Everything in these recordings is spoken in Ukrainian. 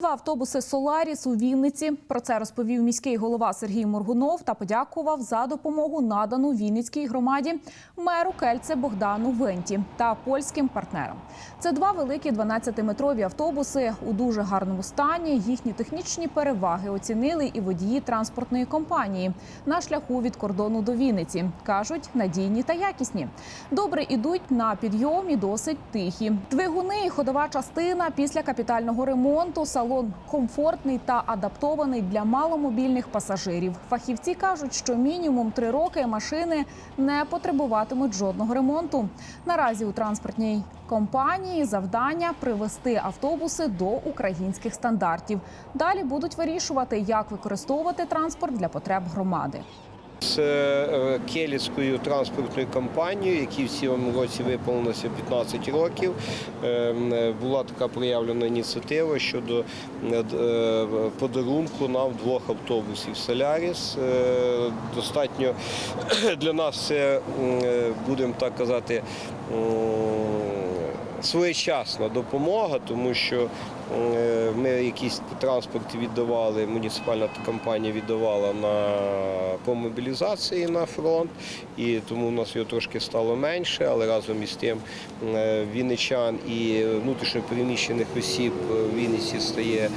Два автобуси Соларіс у Вінниці. Про це розповів міський голова Сергій Моргунов та подякував за допомогу надану Вінницькій громаді меру Кельце Богдану Венті та польським партнерам. Це два великі 12-метрові автобуси у дуже гарному стані. Їхні технічні переваги оцінили і водії транспортної компанії на шляху від кордону до Вінниці. кажуть, надійні та якісні. Добре ідуть на підйом і досить тихі. Двигуни і ходова частина після капітального ремонту. Салон комфортний та адаптований для маломобільних пасажирів. Фахівці кажуть, що мінімум три роки машини не потребуватимуть жодного ремонту. Наразі у транспортній компанії завдання привести автобуси до українських стандартів. Далі будуть вирішувати, як використовувати транспорт для потреб громади. З е, Келіцькою транспортною компанією, якій в цьому році виповнилося 15 років, е, була така проявлена ініціатива щодо е, е, подарунку нам двох автобусів Соляріс. Е, Достатньо для нас це, е, будемо так казати, своєчасна допомога, тому що ми якийсь транспорт віддавали, муніципальна компанія віддавала на по мобілізації на фронт, і тому у нас його трошки стало менше, але разом із тим е, вінничан і внутрішньопереміщених осіб в Вінниці стає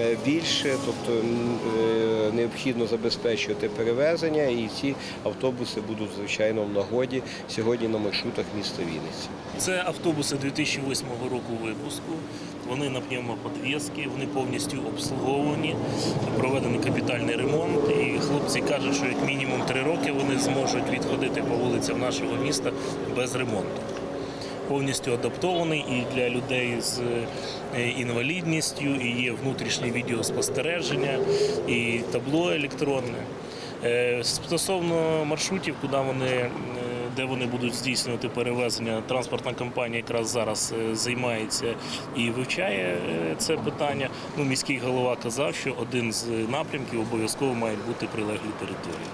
е, більше, тобто е, необхідно забезпечувати перевезення, і ці автобуси будуть звичайно в нагоді сьогодні на маршрутах міста Вінниці. Це автобуси 2008 року випуску. Вони на пневмоподвізки, вони повністю обслуговані, проведений капітальний ремонт. І хлопці кажуть, що як мінімум три роки вони зможуть відходити по вулицям нашого міста без ремонту. Повністю адаптований і для людей з е, інвалідністю, і є внутрішнє відеоспостереження, і табло електронне. Е, Стосовно маршрутів, куди вони, е, де вони будуть здійснювати перевезення, транспортна компанія якраз зараз е, займається і вивчає це питання. Ну, міський голова казав, що один з напрямків обов'язково мають бути прилеглі території.